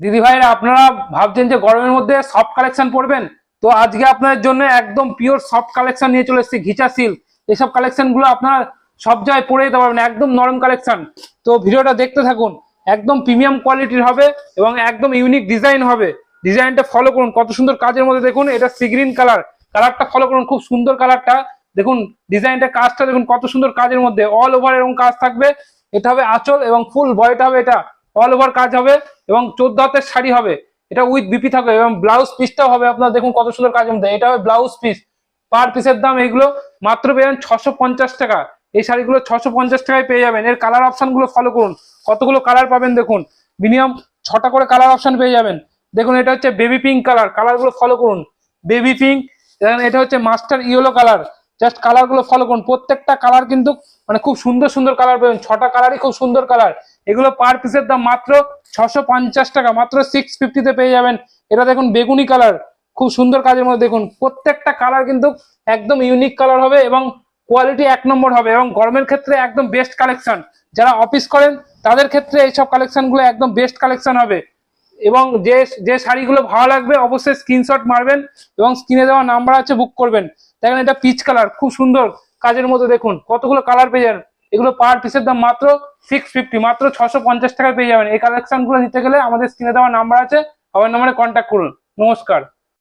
দিদি ভাইরা আপনারা ভাবছেন যে গরমের মধ্যে সফট কালেকশন পড়বেন তো আজকে আপনাদের জন্য একদম পিওর সফট কালেকশন নিয়ে চলে এসেছি, ঘিচা সিল এসব কালেকশনগুলো আপনারা সব জায়গায় পরে যেতে পারবেন, একদম নরম কালেকশন তো ভিডিওটা দেখতে থাকুন, একদম প্রিমিয়াম কোয়ালিটির হবে এবং একদম ইউনিক ডিজাইন হবে। ডিজাইনটা ফলো করুন, কত সুন্দর কাজের মধ্যে দেখুন, এটা সি গ্রিন কালার কালারটা ফলো করুন, খুব সুন্দর কালারটা দেখুন ডিজাইনটা কাজটা দেখুন, কত সুন্দর কাজের মধ্যে অল ওভার এরকম কাজ থাকবে। এটা হবে আঁচল এবং ফুল বয়টা হবে এটা। অল ওভার কাজ হবে এবং চোদ্দ হাতের শাড়ি হবে। এটা উইথ বিপি থাকবে এবং ব্লাউজ পিসটাও হবে। আপনার দেখুন কত সুন্দর কাজ মধ্যে এটা হবে ব্লাউজ পিস পার পিসের দাম এগুলো মাত্র পেয়ে ছশো পঞ্চাশ টাকা। এই শাড়িগুলো ছশো পঞ্চাশ টাকায় পেয়ে যাবেন। এর কালার অপশনগুলো ফলো করুন। কতগুলো কালার পাবেন দেখুন। মিনিমাম ছটা করে কালার অপশন পেয়ে যাবেন। দেখুন এটা হচ্ছে বেবি পিঙ্ক কালার কালারগুলো ফলো করুন। বেবি পিঙ্ক এটা হচ্ছে মাস্টার ইয়েলো কালার জাস্ট কালারগুলো ফলো করুন। প্রত্যেকটা কালার কিন্তু মানে খুব সুন্দর সুন্দর কালার পাবেন। ছটা কালারই খুব সুন্দর কালার এগুলো পার পিসের দাম মাত্র ছশো টাকা। মাত্র সিক্স ফিফটিতে পেয়ে যাবেন। এটা দেখুন, বেগুনি কালার খুব সুন্দর কাজের মধ্যে দেখুন। প্রত্যেকটা কালার কিন্তু একদম ইউনিক কালার হবে এবং কোয়ালিটি এক নম্বর হবে এবং গরমের ক্ষেত্রে একদম বেস্ট কালেকশন যারা অফিস করেন, তাদের ক্ষেত্রে এইসব কালেকশনগুলো একদম বেস্ট কালেকশন হবে। এবং যে যে শাড়িগুলো ভালো লাগবে, অবশ্যই স্ক্রিনশট মারবেন এবং স্ক্রিনে দেওয়া নাম্বার আছে বুক করবেন। দেখেন এটা পিচ কালার খুব সুন্দর। কাজের মতো দেখুন, কতগুলো কালার পেয়ে যাবেন। এগুলো পার পিসের দাম মাত্র সিক্স ফিফটি মাত্র ছশো পঞ্চাশ টাকায় পেয়ে যাবেন। এই কালেকশনগুলো নিতে গেলে আমাদের স্ক্রিনে দেওয়া নাম্বার আছে, আমার নাম্বারে কন্ট্যাক্ট করুন। নমস্কার।